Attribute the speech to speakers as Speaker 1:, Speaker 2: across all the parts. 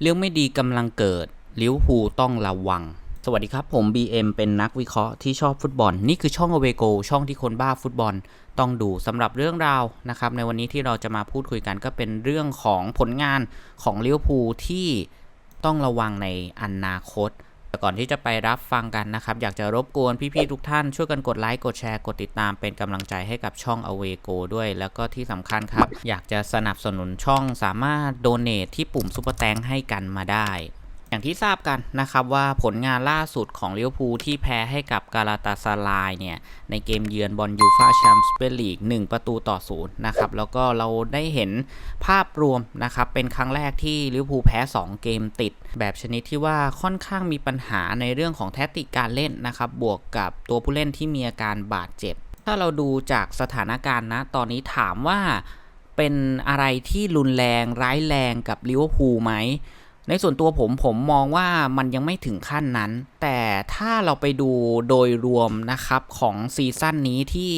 Speaker 1: เรื่องไม่ดีกำลังเกิดลิวพูต้องระวัง สวัสดีครับ ผม BM เป็นนักวิเคราะห์ที่ชอบฟุตบอล นี่คือช่องอเวโกช่องที่คนบ้าฟุตบอลต้องดูสำหรับเรื่องราวนะครับ ในวันนี้ที่เราจะมาพูดคุยกันก็เป็นเรื่องของผลงานของลิวพูที่ต้องระวังในอนาคต แต่ก่อนที่จะไปรับฟังกันนะครับ อยากจะรบกวนพี่ๆทุกท่านช่วยกันกดไลค์กดแชร์กดติดตามเป็นกำลังใจให้กับช่อง a w a y Go ด้วย แล้วก็ที่สำคัญครับ อยากจะสนับสนุนช่องสามารถโดเน a t ที่ปุ่มซุปเปอร์แตงให้กันมาได้ อย่างที่ทราบกันนะครับว่าผลงานล่าสุดของลิเวอร์พูลที่แพ้ให้กับกาลาตาซารายเนี่ย ในเกมเยือนบอลยูฟาแชมเปี้ยนลีก1ประตูต่อศูนย์นะครับ แล้วก็เราได้เห็นภาพรวมนะครับ เป็นครั้งแรกที่ลิเวอร์พูลแพ้ 2 เกมติด แบบชนิดที่ว่าค่อนข้างมีปัญหาในเรื่องของแทคติกการเล่นนะครับ บวกกับตัวผู้เล่นที่มีอาการบาดเจ็บ ถ้าเราดูจากสถานการณ์นะตอนนี้ถามว่าเป็นอะไรที่รุนแรงร้ายแรงกับลิเวอร์พูลไหม ในส่วนตัวผมผมมองว่ามันยังไม่ถึงขั้นนั้น แต่ถ้าเราไปดูโดยรวมนะครับของซีซั่นนี้ที่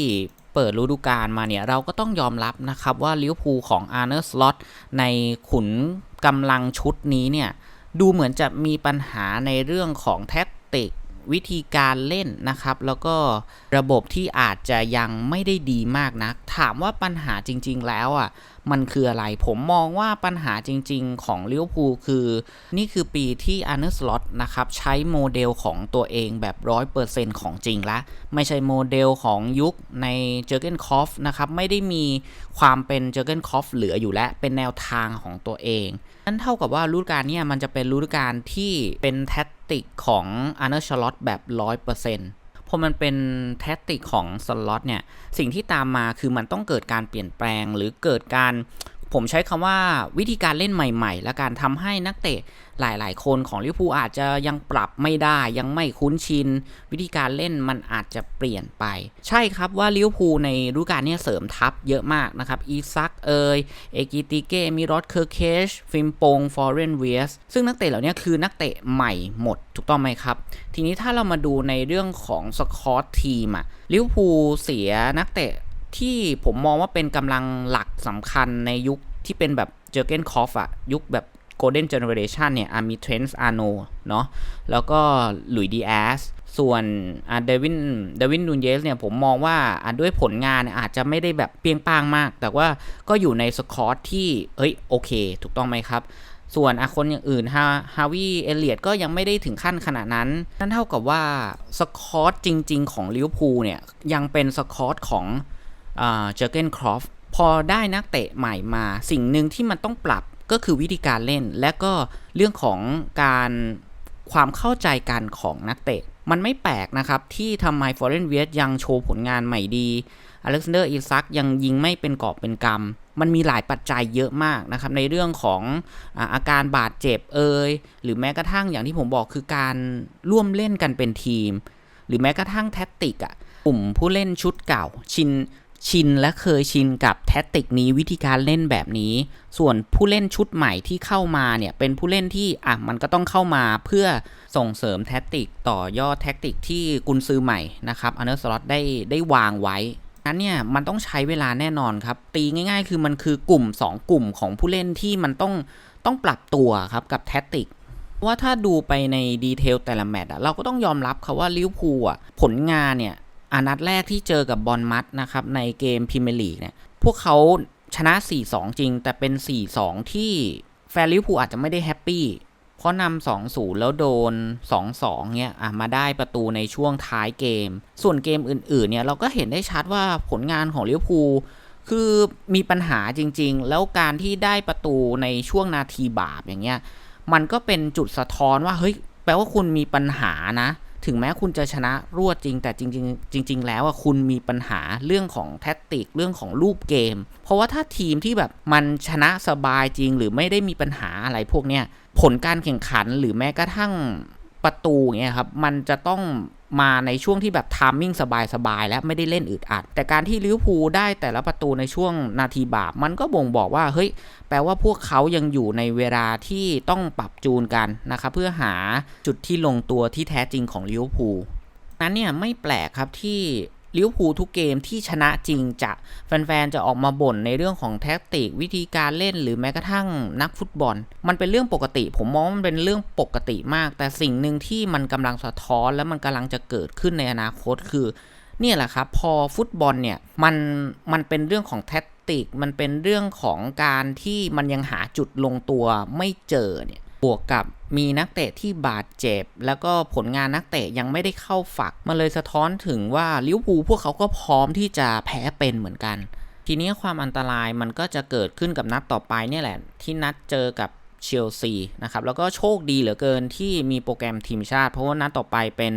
Speaker 1: เปิดฤดูกาลมาเนี่ย เราก็ต้องยอมรับนะครับว่าลิเวอร์พูลของอาร์เนอร์สล็อตในขุนกำลังชุดนี้เนี่ย ดูเหมือนจะมีปัญหาในเรื่องของแท็กติกวิธีการเล่นนะครับ แล้วก็ระบบที่อาจจะยังไม่ได้ดีมากนัก ถามว่าปัญหาจริง ๆ แล้วอะ มันคืออะไร ผมมองว่าปัญหาจริง ๆ ของลิเวอร์พูลคือ นี่คือปีที่อาร์เนสลอตนะครับ ใช้โมเดลของตัวเองแบบ 100%ของจริงละ ไม่ใช่โมเดลของยุคในเจอเกนคอฟนะครับ ไม่ได้มีความเป็นเจอเกนคอฟเหลืออยู่แล้วเป็นแนวทางของตัวเองนั่นเท่ากับว่าฤดูกาลเนี่ยมันจะเป็นฤดูกาลที่เป็นแทคติกของอาร์เนสลอตแบบ 100% พอมันเป็นแทคติกของสล็อตเนี่ย สิ่งที่ตามมาคือมันต้องเกิดการเปลี่ยนแปลงหรือเกิดการ ผมใช้คำว่าวิธีการเล่นใหม่ๆ และการทำให้นักเตะหลายๆ คนของลิเวอร์พูลอาจจะยังปรับไม่ได้ยังไม่คุ้นชิน วิธีการเล่นมันอาจจะเปลี่ยนไป ใช่ครับว่าลิเวอร์พูลในฤดูกาลนี้เสริมทัพเยอะมากนะครับอีซักเอยเอกิติเกมิรอดเคอร์เคชฟิมปงฟอร์เรนเวียสซึ่งนักเตะเหล่านี้คือนักเตะใหม่หมดถูกต้องไหมครับ ทีนี้ถ้าเรามาดูในเรื่องของสกอตทีมอะลิเวอร์พูลเสียนักเตะ ที่ผมมองว่าเป็นกำลังหลักสำคัญในยุคที่เป็นแบบเจอเกนคอฟอะยุคแบบ Golden Generation เนี่ยมีเทรนส์อาร์โนเนาะแล้วก็หลุยดีแอสส่วนอ่าเดวินเดวินนูนเยสเนี่ยผมมองว่าด้วยผลงานนอาจจะไม่ได้แบบเปียงป้างมาก แต่ว่าก็อยู่ในสกอตที่เฮ้ยโอเค ถูกต้องไหมครับ ส่วนอาคนอย่างอื่นฮาฮาวิเอเลียดก็ยังไม่ได้ถึงขั้นขนาดนั้น นั่นเท่ากับว่าสกอตจริง ๆ ของลิเวอร์พูลเนี่ยยังเป็นสกอตของ เจอเกนครอฟพอได้นักเตะใหม่มา สิ่งหนึ่งที่มันต้องปรับก็คือวิธีการเล่น และก็เรื่องของการความเข้าใจกันของนักเตะ มันไม่แปลกนะครับ ที่ทำไมฟอร์เรนเวียสยังโชว์ผลงานใหม่ดีอเล็กซานเดอร์อิซักยังยิงไม่เป็นกอบเป็นกำมันมีหลายปัจจัยเยอะมากนะครับ ในเรื่องของอาการบาดเจ็บเอ่ยหรือแม้กระทั่งอย่างที่ผมบอกคือการร่วมเล่นกันเป็นทีม หรือแม้กระทั่งแท็กติกอะกลุ่มผู้เล่นชุดเก่าชิน ชินและเคยชินกับแท็กติกนี้วิธีการเล่นแบบนี้ ส่วนผู้เล่นชุดใหม่ที่เข้ามาเนี่ยเป็นผู้เล่นที่อะมันก็ต้องเข้ามาเพื่อส่งเสริมแท็กติกต่อยอดแท็กติกที่กุนซือใหม่นะครับอันเดอร์สล็อตได้ได้วางไว้นั้นเนี่ยมันต้องใช้เวลาแน่นอนครับ ตีง่าย ๆ คือมันคือกลุ่ม 2 กลุ่มของผู้เล่นที่มันต้องต้องปรับตัวครับกับแท็กติกว่าถ้าดูไปในดีเทลแต่ละแมตช์เราก็ต้องยอมรับครับว่าลิเวอร์พูลผลงานเนี่ย อานัดแรกที่เจอกับบอลมัดนะครับในเกมพรีเมียร์ลีกเนี่ยพวกเขาชนะ 4-2 จริง แต่เป็น 4-2 ที่แฟนลิเวอร์พูลอาจจะไม่ได้แฮปปี้เพราะนำ2-0 แล้วโดน 2-2 เนี่ยอะมาได้ประตูในช่วงท้ายเกม ส่วนเกมอื่นๆเนี่ยเราก็เห็นได้ชัดว่าผลงานของลิเวอร์พูลคือมีปัญหาจริงๆ แล้วการที่ได้ประตูในช่วงนาทีบาปอย่างเงี้ยมันก็เป็นจุดสะท้อนว่าเฮ้ยแปลว่าคุณมีปัญหานะ ถึงแม้คุณจะชนะรวดจริง แต่จริง ๆ จริง ๆ แล้วอะคุณมีปัญหาเรื่องของแท็กติกเรื่องของรูปเกม เพราะว่าถ้าทีมที่แบบมันชนะสบายจริง หรือไม่ได้มีปัญหาอะไรพวกเนี้ยผลการแข่งขันหรือแม้กระทั่ง ประตูเงี้ยครับมันจะต้องมาในช่วงที่แบบทามมิ่งสบายๆและไม่ได้เล่นอึดอัด แต่การที่ลิเวอร์พูลได้แต่ละประตูในช่วงนาทีบาปมันก็บ่งบอกว่าเฮ้ยแปลว่าพวกเขายังอยู่ในเวลาที่ต้องปรับจูนกันนะครับเพื่อหาจุดที่ลงตัวที่แท้จริงของลิเวอร์พูลนั้นเนี่ยไม่แปลกครับที่ ลิวพูทุกเกมที่ชนะจริงจะแฟนๆจะออกมาบ่นในเรื่องของแท็กติกวิธีการเล่นหรือแม้กระทั่งนักฟุตบอล มันเป็นเรื่องปกติ ผมมองว่ามันเป็นเรื่องปกติมาก แต่สิ่งหนึ่งที่มันกำลังสะท้อนและมันกำลังจะเกิดขึ้นในอนาคตคือเนี่ยแหละครับ พอฟุตบอลเนี่ยมันมันเป็นเรื่องของแท็กติก มันเป็นเรื่องของการที่มันยังหาจุดลงตัวไม่เจอเนี่ยบวกกับ มีนักเตะที่บาดเจ็บ แล้วก็ผลงานนักเตะยังไม่ได้เข้าฝักมันเลยสะท้อนถึงว่าลิเวอร์พูลพวกเขาก็พร้อมที่จะแพ้เป็นเหมือนกัน ทีนี้ความอันตรายมันก็จะเกิดขึ้นกับนัดต่อไปเนี่ยแหละ ที่นัดเจอกับ เชลซีนะครับแล้วก็โชคดีเหลือเกินที่มีโปรแกรมทีมชาติ เพราะว่านัดต่อไปเป็น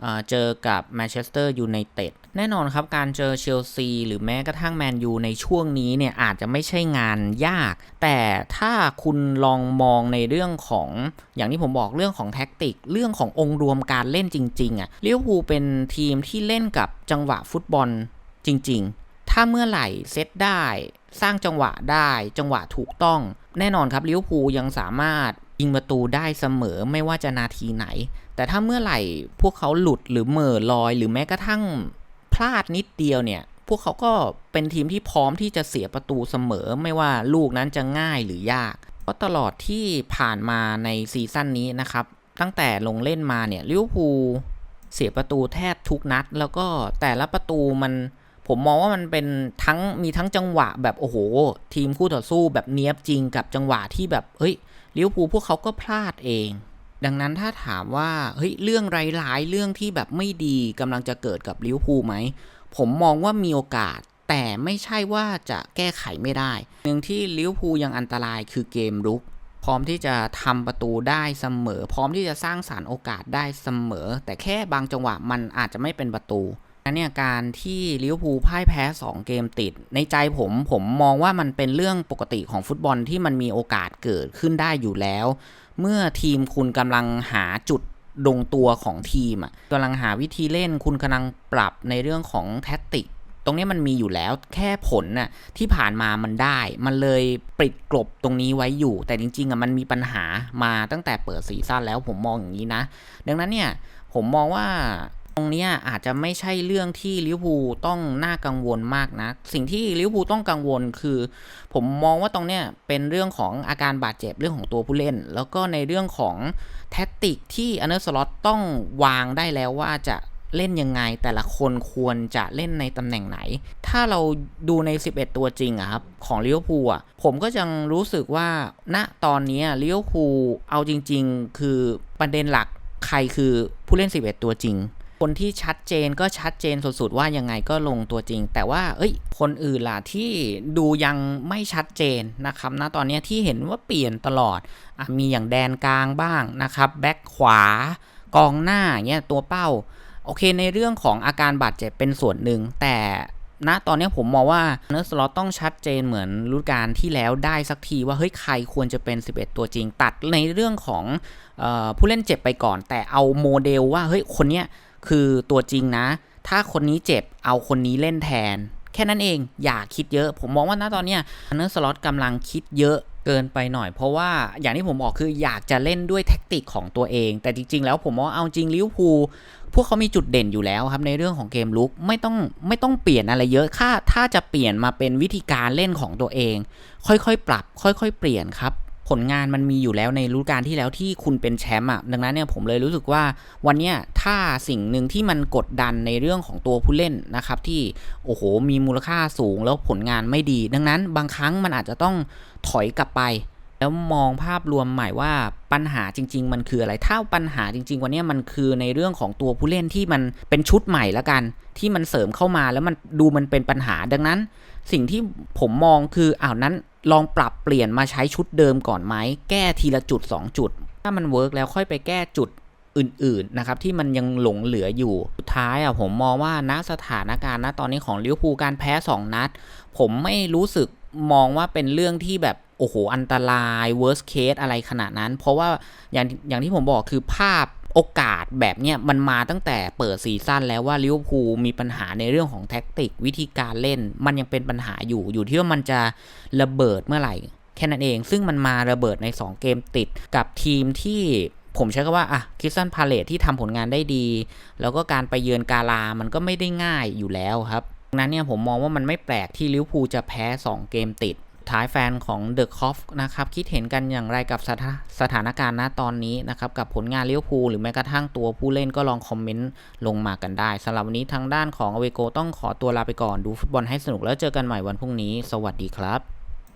Speaker 1: เเจอกับแมนเชสเตอร์ยูไนเต็ดแน่นอนครับการเจอเชลซีหรือแม้กระทั่งแมนยูในช่วงนี้เนี่ยอาจจะไม่ใช่งานยาก แต่ถ้าคุณลองมองในเรื่องของอย่างที่ผมบอกเรื่องของแท็กติก เรื่องขององค์รวมการเล่นจริงๆอะ่ะลิเวอร์พูลเป็นทีมที่เล่นกับจังหวะฟุตบอลจริง ๆ ถ้าเมื่อไหร่เซตได้สร้างจังหวะได้จังหวะถูกต้อง แน่นอนครับลิเวอร์พูลยังสามารถยิงประตูได้เสมอไม่ว่าจะนาทีไหน แต่ถ้าเมื่อไหร่พวกเขาหลุดหรือเหม่อลอย หรือแม้กระทั่งพลาดนิดเดียวเนี่ย พวกเขาก็เป็นทีมที่พร้อมที่จะเสียประตูเสมอ ไม่ว่าลูกนั้นจะง่ายหรือยากเพราะตลอดที่ผ่านมาในซีซั่นนี้นะครับ ตั้งแต่ลงเล่นมาเนี่ยลิเวอร์พูลเสียประตูแทบทุกนัด แล้วก็แต่ละประตูมัน ผมมองว่ามันเป็นทั้งมีทั้งจังหวะแบบโอ้โห ทีมคู่ต่อสู้แบบเนี้ยบจริงกับจังหวะที่แบบเฮ้ยลิเวอร์พูลพวกเขาก็พลาดเอง ดังนั้นถ้าถามว่าเฮ้ยเรื่องร้ายๆเรื่องที่แบบไม่ดีกำลังจะเกิดกับลิเวอร์พูลไหมผมมองว่ามีโอกาสแต่ไม่ใช่ว่าจะแก้ไขไม่ได้หนึ่งที่ลิเวอร์พูลยังอันตรายคือเกมรุก พร้อมที่จะทำประตูได้เสมอ พร้อมที่จะสร้างสารรค์โอกาสได้เสมอ แต่แค่บางจังหวะมันอาจจะไม่เป็นประตู นั้นเนี่ยการที่ลิเวอร์พูลพ่ายแพ้ 2 เกมติด ในใจผมผมมองว่ามันเป็นเรื่องปกติของฟุตบอลที่มันมีโอกาสเกิดขึ้นได้อยู่แล้ว เมื่อทีมคุณกำลังหาจุดลงตัวของทีมอะกำลังหาวิธีเล่นคุณกำลังปรับในเรื่องของแท็กติก ตรงนี้มันมีอยู่แล้วแค่ผลน่ะที่ผ่านมามันได้ มันเลยปิดกลบตรงนี้ไว้อยู่ แต่จริงๆอะมันมีปัญหามาตั้งแต่เปิดซีซั่นแล้วผมมองอย่างนี้นะ ดังนั้นเนี่ยผมมองว่า ตรงนี้อาจจะไม่ใช่เรื่องที่ลิเวอร์พูลต้องน่ากังวลมากนะ สิ่งที่ลิเวอร์พูลต้องกังวลคือ ผมมองว่าตรงเนี้ยเป็นเรื่องของอาการบาดเจ็บเรื่องของตัวผู้เล่น แล้วก็ในเรื่องของแท็กติกที่อันเดอร์สล็อตต้องวางได้แล้วว่าจะเล่นยังไงแต่ละคนควรจะเล่นในตำแหน่งไหน ถ้าเราดูใน 11 ตัวจริงอะครับ ของลิเวอร์พูลอะผมก็ยังรู้สึกว่าณตอนนี้ลิเวอร์พูลเอาจริง ๆ คือประเด็นหลักใครคือผู้เล่น 11 ตัวจริง คนที่ชัดเจนก็ชัดเจนสุดๆว่ายังไงก็ลงตัวจริง แต่ว่า เอ้ย คนอื่นล่ะที่ดูยังไม่ชัดเจนนะครับนะตอนนี้ที่เห็นว่าเปลี่ยนตลอดอมีอย่างแดนกลางบ้างนะครับแบ็คขวากองหน้าเงี้ยตัวเป้า โอเคในเรื่องของอาการบาดเจ็บเป็นส่วนหนึ่ง แต่ณตอนนี้ผมมองว่าเนอร์สล็อตต้องชัดเจนเหมือนฤดูกาลที่แล้วได้สักทีว่าเฮ้ยใครควรจะเป็น 11 ตัวจริงตัดในเรื่องของออผู้เล่นเจ็บไปก่อน แต่เอาโมเดลว่าเฮ้ยคนเนี้ย คือตัวจริงนะ ถ้าคนนี้เจ็บเอาคนนี้เล่นแทน แค่นั้นเองอย่าคิดเยอะ ผมมองว่าณตอนเนี้ยเนอร์สล็อตกำลังคิดเยอะเกินไปหน่อย เพราะว่าอย่างที่ผมบอกคืออยากจะเล่นด้วยแท็กติกของตัวเอง แต่จริง ๆ แล้วผมว่าเอาจริงลิเวอร์พูลพวกเขามีจุดเด่นอยู่แล้วครับในเรื่องของเกมลุกไม่ต้องไม่ต้องเปลี่ยนอะไรเยอะถ้าถ้าจะเปลี่ยนมาเป็นวิธีการเล่นของตัวเอง ค่อยๆ ปรับ ค่อย ๆ เปลี่ยนครับ ผลงานมันมีอยู่แล้วในฤดูกาลที่แล้วที่คุณเป็นแชมป์อะดังนั้นเนี่ยผมเลยรู้สึกว่าวันเนี้ยถ้าสิ่งหนึ่งที่มันกดดันในเรื่องของตัวผู้เล่นนะครับที่โอ้โหมีมูลค่าสูงแล้วผลงานไม่ดี ดังนั้นบางครั้งมันอาจจะต้องถอยกลับไป แล้วมองภาพรวมใหม่ว่าปัญหาจริง ๆ มันคืออะไร ถ้าปัญหาจริง ๆ วันนี้มันคือในเรื่องของตัวผู้เล่นที่มันเป็นชุดใหม่แล้วกัน ที่มันเสริมเข้ามาแล้วมันดูมันเป็นปัญหาดังนั้น สิ่งที่ผมมองคืออ้าวนั้นลองปรับเปลี่ยนมาใช้ชุดเดิมก่อนไหมแก้ทีละจุด 2 จุด ถ้ามันเวิร์กแล้วค่อยไปแก้จุดอื่นๆนะครับที่มันยังหลงเหลืออยู่สุดท้ายอะผมมองว่าณสถานการณ์ณตอนนี้ของลิเวอร์พูลการแพ้ 2 นัด ผมไม่รู้สึกมองว่าเป็นเรื่องที่แบบ โอ้โห อันตราย worst case อะไรขนาดนั้น เพราะว่าอย่างอย่างที่ผมบอกคือภาพโอกาสแบบเนี้ยมันมาตั้งแต่เปิดซีซั่นแล้วว่าลิเวอร์พูลมีปัญหาในเรื่องของแท็กติกวิธีการเล่น มันยังเป็นปัญหาอยู่อยู่ที่ว่ามันจะระเบิดเมื่อไหร่ แค่นั้นเอง ซึ่งมันมาระเบิดใน 2 เกมติดกับทีมที่ผมใช้คำว่าอะคิสซันพาเลตที่ทำผลงานได้ดี แล้วก็การไปเยือนกาลา มันก็ไม่ได้ง่ายอยู่แล้วครับดังนั้นเนี่ยผมมองว่ามันไม่แปลกที่ลิเวอร์พูลจะแพ้ 2 เกมติด ท้ายแฟนของเดอะคอฟนะครับคิดเห็นกันอย่างไรกับสถาสถานการณ์ณตอนนี้นะครับกับผลงานเลี้ยวภูหรือแม้กระทั่งตัวผู้เล่นก็ลองคอมเมนต์ลงมากันได้สำหรับวันนี้ทางด้านของอเวโกต้องขอตัวลาไปก่อนดูฟุตบอลให้สนุกแล้วเจอกันใหม่วันพรุ่งนี้ สวัสดีครับ